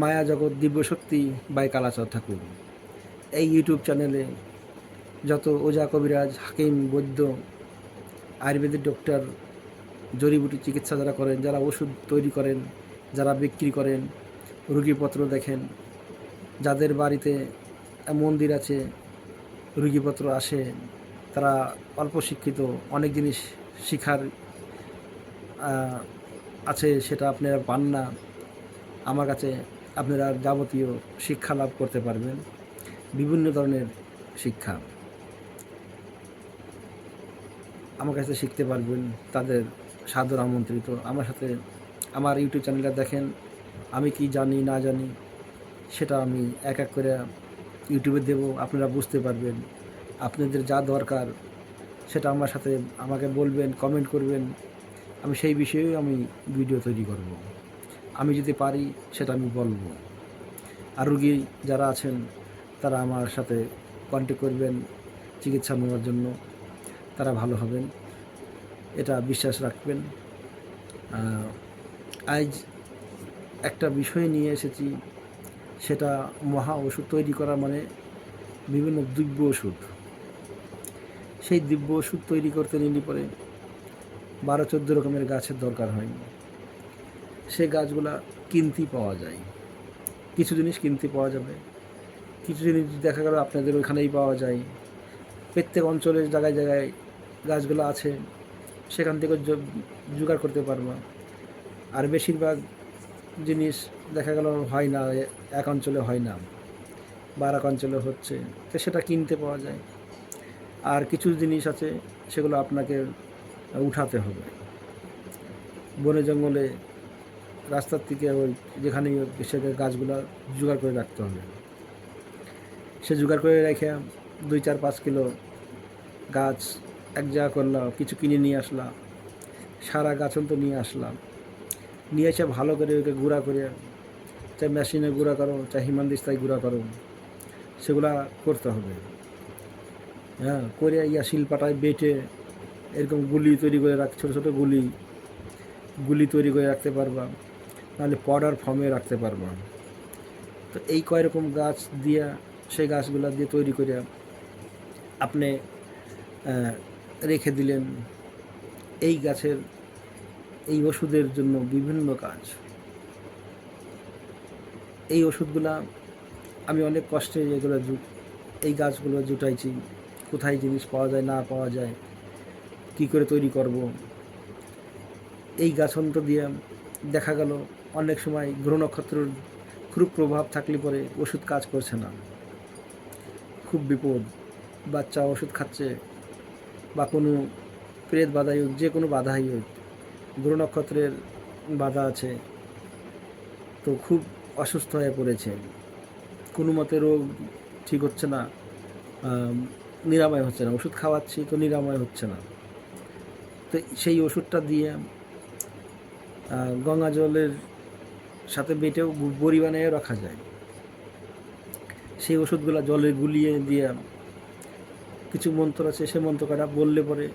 মায়া জগৎ দিব্যশক্তি বাই কালাচর ঠাকুর। এই ইউটিউব চ্যানেলে যত ওজা কবিরাজ, হাকিম, বৈদ্য আয়ুর্বেদিক ডক্টর, জড়িবুটি চিকিৎসা যারা করেন, যারা ওষুধ তৈরি করেন, যারা বিক্রি করেন, রুগীপত্র দেখেন, যাদের বাড়িতে মন্দির আছে, রুগীপত্র আসে, তারা অল্প শিক্ষিত, অনেক জিনিস শিখার আছে, সেটা আপনারা পান না। আমার কাছে আপনারা যাবতীয় শিক্ষা লাভ করতে পারবেন, বিভিন্ন ধরনের শিক্ষা। আমার কাছে শিখতে পারবেন, তাদের সাদর আমন্ত্রিত। আমার সাথে আমার ইউটিউব চ্যানেলটা দেখেন, আমি কি জানি, না জানি, সেটা আমি এক এক করে ইউটিউবে দেব, আপনারা বুঝতে পারবেন। আপনাদের যা দরকার, সেটা আমার সাথে আমাকে বলবেন কমেন্ট করবেন। আমি সেই বিষয়েই আমি ভিডিও তৈরি করব। আমি যদি পারি, সেটা আমি বলব। আর রুগী যারা আছেন, তারা আমার সাথে কন্ট্যাক্ট করবেন, চিকিৎসা নেওয়ার জন্য। তারা ভালো হবেন। এটা বিশ্বাস রাখবেন। আজ একটা বিষয় নিয়ে এসেছি, সেটা মহা ওষুধ তৈরি করা মানে বিভিন্ন দিব্য ওষুধ। সেই দিব্য ওষুধ তৈরি করতে নিলে পরে বারো চোদ্দ রকমের গাছের দরকার হয় সে গাছগুলা কিনতেই পাওয়া যায়। কিছু জিনিস কিনতে পাওয়া যাবে। কিছু জিনিস দেখা গেল আপনাদের ওইখানেই পাওয়া যায়। প্রত্যেক অঞ্চলের জায়গায় জায়গায় গাছগুলো আছে। সেখান থেকে জোগাড় করতে পারবা। আর বেশিরভাগ জিনিস দেখা গেল হয় না এক অঞ্চলে হয় না বা এক অঞ্চলে হচ্ছে। তো সেটা কিনতে পাওয়া যায়। আর কিছু জিনিস আছে, সেগুলো আপনাকে উঠাতে হবে। বনে জঙ্গলে রাস্তার থেকে ওই যেখানেই হোক সে গাছগুলো জোগাড় করে রাখতে হবে। সে জোগাড় করে রেখে দুই চার পাঁচ কিলো গাছ এক জায়গা করলাম, কিছু কিনে নিয়ে আসলাম, সারা গাছন তো নিয়ে আসলাম। নিয়ে এসে ভালো করে ওকে গুঁড়া করে, চাই মেশিনে গুঁড়া করো, চাই হিমানদিস্তায় গুঁড়া করো, সেগুলা করতে হবে। হ্যাঁ করে ইয়া শিলপাটায় বেটে এরকম গুলি তৈরি করে রাখ, ছোটো ছোটো গুলি গুলি তৈরি করে রাখতে পারবা। নাহলে পাউডার ফর্মে রাখতে পারবা তো এই কয় রকম গাছ দিয়ে, সেই গাছগুলো দিয়ে তৈরি করে আপনি রেখে দিলেন। এই গাছের, এই ওষুধের জন্য বিভিন্ন কাজ। এই ওষুধগুলা আমি অনেক কষ্টে এগুলো এই গাছগুলো জুটাইছি। কোথায় জিনিস পাওয়া যায়, না পাওয়া যায়, কি করে তৈরি করব। এই গাছন্ত্র দিয়ে দেখা গেল অনেক সময় গ্রহ নক্ষত্রের খুব প্রভাব থাকলে পরে ওষুধ কাজ করছে না। খুব বিপদ। বাচ্চা ওষুধ খাচ্ছে বা কোনো প্রেত বাধাই হোক, যে কোনো বাধাই হোক, গ্রহ নক্ষত্রের বাধা আছে। তো খুব অসুস্থ হয়ে পড়েছে। কোনো মতে রোগ ঠিক হচ্ছে না নিরাময় হচ্ছে না। ওষুধ খাওয়াচ্ছি তো নিরাময় হচ্ছে না। তো সেই ওষুধটা দিয়ে গঙ্গা জলের সাথে বেটেও বড়ি বানিয়ে রাখা যায়। সেই ওষুধগুলো জলে গুলিয়ে দিয়ে কিছু মন্ত্র আছে, সে মন্ত্র কটা বললে পরে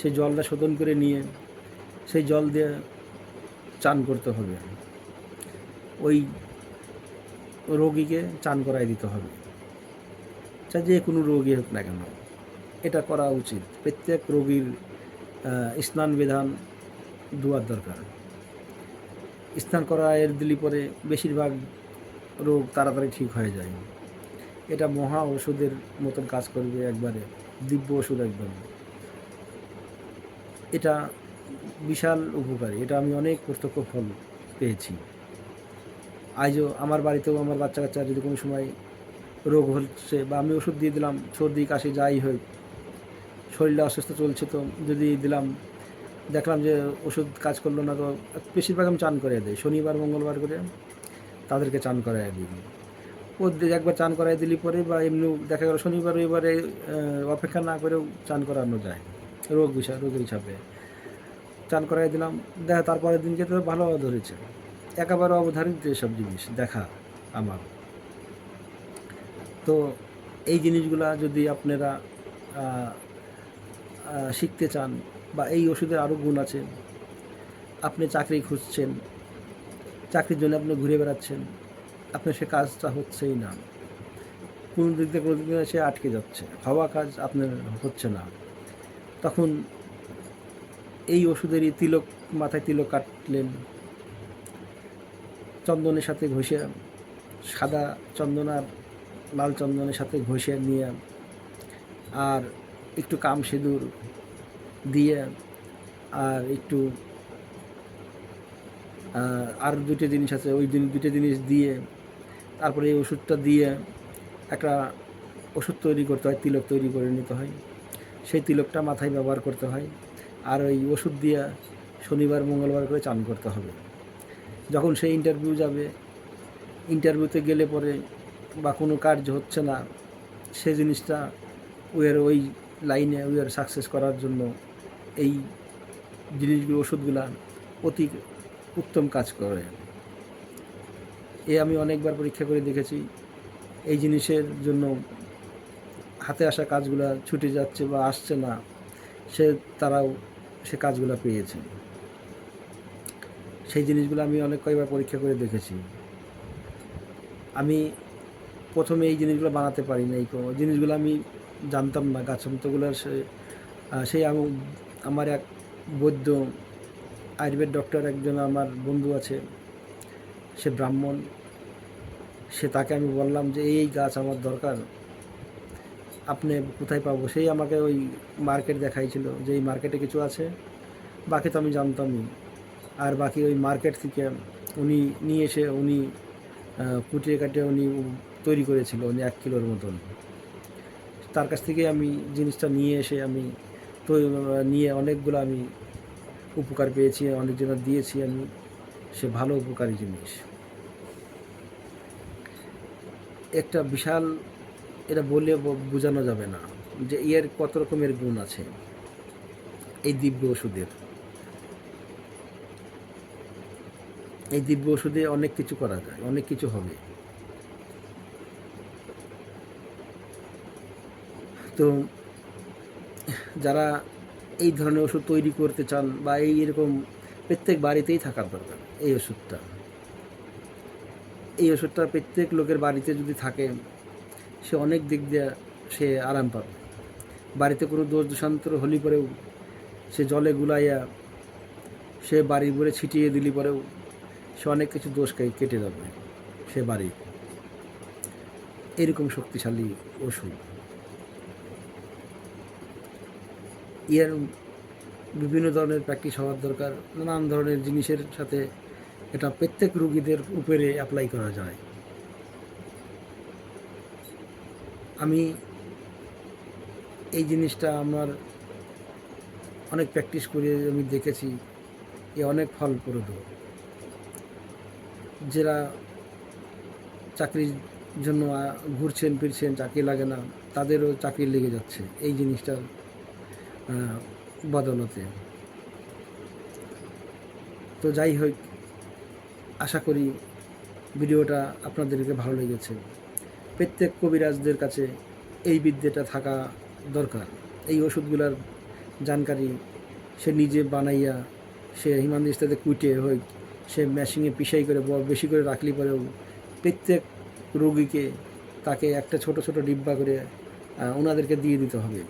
সেই জলটা শোধন করে নিয়ে সেই জল দিয়ে চান করতে হবে। ওই রোগীকে চান করাই দিতে হবে। চা যে কোনো রোগী হোক না কেন, এটা করা উচিত। প্রত্যেক রোগীর স্নান বিধান দুয়ার দরকার। স্নান করা এর দিলি পরে বেশিরভাগ রোগ তাড়াতাড়ি ঠিক হয়ে যায়। এটা মহা ওষুধের মতন কাজ করবে একবারে, দিব্য ওষুধ একদম এটা বিশাল উপকারী, এটা আমি অনেক প্রত্যক্ষ ফল পেয়েছি। আজও আমার বাড়িতেও আমার বাচ্চা কাচ্চা যদি কোনো সময় রোগ হচ্ছে বা আমি ওষুধ দিয়ে দিলাম, সর্দি কাশি যাই হোক, শরীরটা অসুস্থ চলছে তো যদি দিলাম দেখলাম যে ওষুধ কাজ করল না তো বেশিরভাগ আমি চান করে দিই। শনিবার, মঙ্গলবার করে তাদেরকে চান করাই দিই। ও একবার চান করাই দিলি পরে বা এমনি দেখা গেল শনিবার, রবিবারে অপেক্ষা না করেও চান করানো যায়। রোগ বিষয় রোগের হিসাবে চান করাই দিলাম। দেখা, তারপরের দিনকে তো ভালো ধরেছে। একেবারে অবধারিত এসব জিনিস দেখা আমার। তো এই জিনিসগুলা যদি আপনারা শিখতে চান বা এই ওষুধের আরও গুণ আছে। আপনি চাকরি খুঁজছেন, চাকরির জন্য আপনি ঘুরে বেড়াচ্ছেন, আপনার সে কাজটা হচ্ছেই না। কোনো দিক থেকে কোনো দিক থেকে সে আটকে যাচ্ছে, হওয়া কাজ আপনার হচ্ছে না। তখন এই ওষুধেরই তিলক, মাথায় তিলক কাটলেন। চন্দনের সাথে ঘষে, সাদা চন্দন আর লাল চন্দনের সাথে ঘষে নিয়ে, আর একটু কাম সিঁদুর দিয়ে আর একটু আর দুটো জিনিস আছে। ওই দুটো জিনিস দিয়ে, তারপরে এই ওষুধটা দিয়ে একটা ওষুধ তৈরি করতে হয়, তিলক তৈরি করে নিতে হয়। সেই তিলকটা মাথায় ব্যবহার করতে হয়। আর ওই ওষুধ দিয়ে শনিবার, মঙ্গলবার করে চান করতে হবে। যখন সেই ইন্টারভিউ যাবে ইন্টারভিউতে গেলে পরে বা কোনো কার্য হচ্ছে না, সে জিনিসটা ওয়ের ওই লাইনে ওয়ের সাকসেস করার জন্য এই জিনিসগুলো, ওষুধগুলো অতি উত্তম কাজ করে। এ আমি অনেকবার পরীক্ষা করে দেখেছি। এই জিনিসের জন্য হাতে আসা কাজগুলো ছুটে যাচ্ছে বা আসছে না, সে, তারাও সে কাজগুলো পেয়েছে। সেই জিনিসগুলো আমি অনেক কয়েকবার পরীক্ষা করে দেখেছি। আমি প্রথমে এই জিনিসগুলো বানাতে পারি না এই জিনিসগুলো আমি জানতাম না গাছন্তগুলো সে সেই আমি আমার এক বৈদ্য, আয়ুর্বেদ ডক্টর একজন আমার বন্ধু আছে, সে ব্রাহ্মণ। সে তাকে আমি বললাম যে, এই গাছ আমার দরকার, আপনি কোথায় পাবো? সেই আমাকে ওই মার্কেট দেখাইছিল যে, এই মার্কেটে কিছু আছে, বাকি তো আমি জানতামই। আর বাকি ওই মার্কেট থেকে উনি নিয়ে এসে উনি কুটিয়ে কাটিয়ে উনি তৈরি করেছিল, উনি এক কিলোর মতন। তার কাছ থেকে আমি জিনিসটা নিয়ে এসে আমি তো নিয়ে অনেকগুলো আমি উপকার পেয়েছি অনেকজনের দিয়েছি আমি, সে ভালো উপকারী জিনিস। একটা বিশাল, এটা বলে বোঝানো যাবে না যে এর কত রকমের গুণ আছে এই দিব্য ওষুধের। এই দিব্য ওষুধে অনেক কিছু করা যায়, অনেক কিছু হবে। তো যারা এই ধরনের ওষুধ তৈরি করতে চান বা এই এরকম প্রত্যেক বাড়িতেই থাকার দরকার, এই ওষুধটা। এই ওষুধটা প্রত্যেক লোকের বাড়িতে যদি থাকে, সে অনেক দিক দিয়ে সে আরাম পাবে। বাড়িতে কোনো দোষ দোষান্তর হলি পরেও সে জলে গুলাইয়া সে বাড়ি ভরে ছিটিয়ে দিলি পরেও সে অনেক কিছু দোষ কেটে যাবে সে বাড়ি এরকম শক্তিশালী ওষুধ। এর বিভিন্ন ধরনের প্র্যাকটিস হওয়ার দরকার নানান ধরনের জিনিসের সাথে এটা প্রত্যেক রুগীদের উপরে অ্যাপ্লাই করা যায়। আমি এই জিনিসটা আমার অনেক প্র্যাকটিস করে আমি দেখেছি এ অনেক ফলপ্রদ। যারা চাকরির জন্য ঘুরছেন ফিরছেন চাকরি লাগে না তাদেরও চাকরি লেগে যাচ্ছে এই জিনিসটার আহ, বদলতে তো যাই হোক, আশা করি ভিডিওটা আপনাদেরকে ভালো লেগেছে। প্রত্যেক কবিরাজদের কাছে এই বিদ্যাটা থাকা দরকার। এই ওষুধগুলার জানকারি সে নিজে বানাইয়া, সে হিমানদিস্তাতে কুইটে হোক, সে মেশিনে পিসাই করে বেশি করে রাখলি পরেও প্রত্যেক রোগীকে তাকে একটা ছোট ছোট ডিব্বা করে ওনাদেরকে দিয়ে দিতে হবে।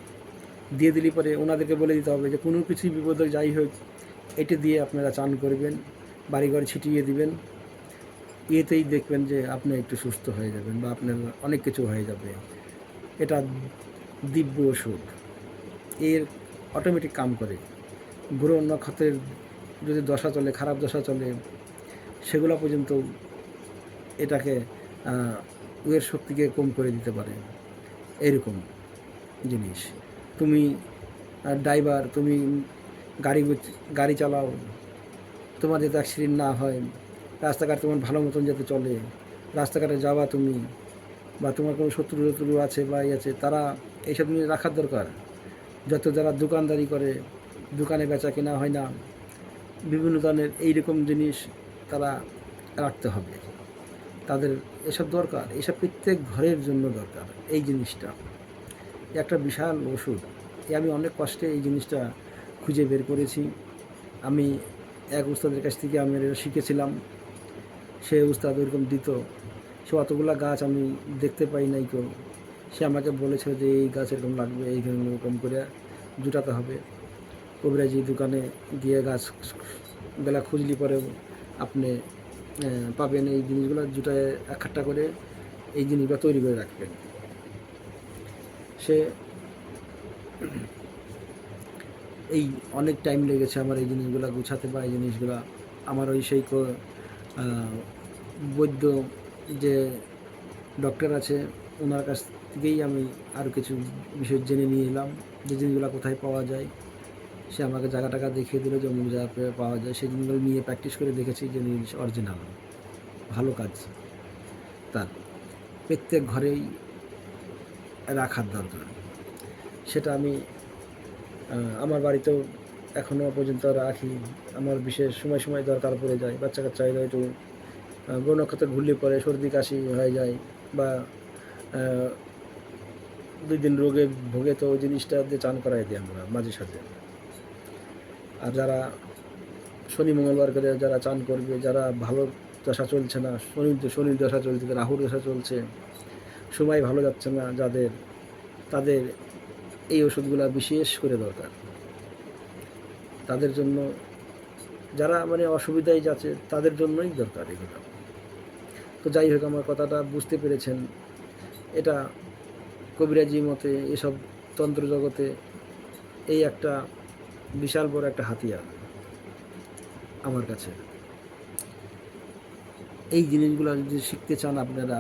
দিয়ে দিলে পরে ওনাদেরকে বলে দিতে হবে যে, কোনো কিছুই বিপদ যাই হোক, এটি দিয়ে আপনারা চান করবেন, বাড়িঘর ছিটিয়ে দিবেন। এতেই দেখবেন যে আপনি একটু সুস্থ হয়ে যাবেন বা আপনার অনেক কিছু হয়ে যাবে। এটা দিব্য ওষুধ এর অটোমেটিক কাম করে। গ্রহ নক্ষত্রের যদি দশা চলে, খারাপ দশা চলে, সেগুলো পর্যন্ত এটাকে এর শক্তিকে কম করে দিতে পারে। এরকম জিনিস। তুমি ড্রাইভার তুমি গাড়ি গাড়ি চালাও। তোমার যাতে অ্যাক্সিডেন্ট না হয়। রাস্তাঘাট তোমার ভালো মতন যাতে চলে। রাস্তাঘাটে যাওয়া তুমি, বা তোমার কোনো শত্রু শত্রু আছে বা আছে, তারা এইসব জিনিস রাখার দরকার। যত যারা দোকানদারি করে, দোকানে বেচা কেনা হয় না, বিভিন্ন ধরনের এইরকম জিনিস তারা রাখতে হবে। তাদের এসব দরকার, এসব প্রত্যেক ঘরের জন্য দরকার, এই জিনিসটা। একটা বিশাল ওষুধ। এ আমি অনেক কষ্টে এই জিনিসটা খুঁজে বের করেছি। আমি এক উস্তাদের কাছ থেকে আমি এটা শিখেছিলাম। সে উস্তাদ ওরকম দিত। সে অতগুলা গাছ আমি দেখতে পাই নাই কেউ। সে আমাকে বলেছিল যে, এই গাছ এরকম লাগবে, এই ধরনের এরকম করে জুটাতে হবে। কবিরাজি দোকানে গিয়ে গাছ বেলা খুঁজলি পরে আপনি পাবেন। এই জিনিসগুলো জুটায় একটা করে এই জিনিসগুলো তৈরি করে রাখবেন। সে এই অনেক টাইম লেগেছে আমার এই জিনিসগুলো গুছাতে বা এই জিনিসগুলো। আমার ওই সেই বৈদ্য যে ডক্টর আছে ওনার কাছ থেকেই আমি আরও কিছু বিষয় জেনে নিয়ে এলাম, যে জিনিসগুলো কোথায় পাওয়া যায়। সে আমাকে জায়গা টাকা দেখিয়ে দিল যে অমুক জায়গা পাওয়া যায়। সেই জিনিসগুলো নিয়ে প্র্যাকটিস করে দেখেছি যে জিনিস অরিজিনাল ভালো কাজ। তার প্রত্যেক ঘরেই রাখার দরকার। সেটা আমি আমার বাড়িতেও এখনও পর্যন্ত রাখি। আমার বিশেষ সময় সময় দরকার পড়ে যায় বাচ্চা কাচ্চা এরা একটু ব্রণ নক্ষত্র ঘুরলে পরে সর্দি কাশি হয়ে যায় বা দুই দিন রোগে ভোগে তো ওই জিনিসটা দিয়ে চান করাই দিই আমরা মাঝে সাঝে। আর যারা শনি, মঙ্গলবার করে যারা চান করবে, যারা ভালো দশা চলছে না শনি শনির দশা চলছে, রাহুর দশা চলছে সময় ভালো যাচ্ছে না, যাদের, তাদের এই ওষুধগুলো বিশেষ করে দরকার। তাদের জন্য, যারা মানে অসুবিধায় যাচ্ছে, তাদের জন্যই দরকার এগুলো। তো যাই হোক, আমার কথাটা বুঝতে পেরেছেন। এটা কবিরাজি মতে, এসব তন্ত্র জগতে এই একটা বিশাল বড় একটা হাতিয়ার আমার কাছে। এই জিনিসগুলো যদি শিখতে চান আপনারা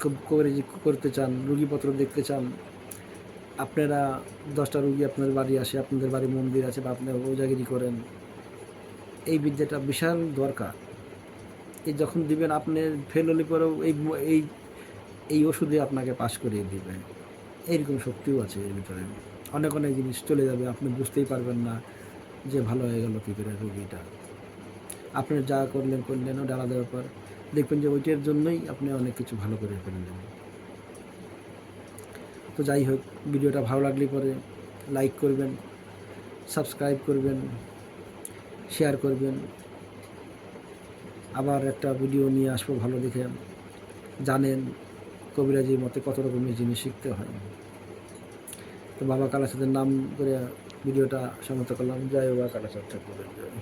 খুব কবিরাজি করতে চান, রুগীপত্র দেখতে চান, আপনারা দশটা রুগী আপনাদের বাড়ি আসে, আপনাদের বাড়ি মন্দির আছে বা আপনারা ওজাগিরি করেন, এই বিদ্যাটা বিশাল দরকার। এই যখন দিবেন, আপনি ফেল হলে পরেও এই এই এই ওষুধে আপনাকে পাশ করিয়ে দিবে। এইরকম শক্তিও আছে এর ভিতরে। অনেক অনেক জিনিস চলে যাবে, আপনি বুঝতেই পারবেন না যে ভালো হয়ে গেল কী করে রুগীটা। আপনি যা করলেন করলেন ওটা আলাদা ব্যাপার দেখবেন যে ওইটার জন্যই আপনি অনেক কিছু ভালো করে ফেললেন তো যাই হোক, ভিডিওটা ভালো লাগলে পরে লাইক করবেন সাবস্ক্রাইব করবেন শেয়ার করবেন। আবার একটা ভিডিও নিয়ে আসব ভালো দেখে। জানেন কবিরাজির মতে কত রকমের জিনিস শিখতে হয়। তো বাবা কালাচাঁদের নাম করে ভিডিওটা সমাপ্ত করলাম। জয় বাবা কালাচাঁদ ঠাকুরের জয়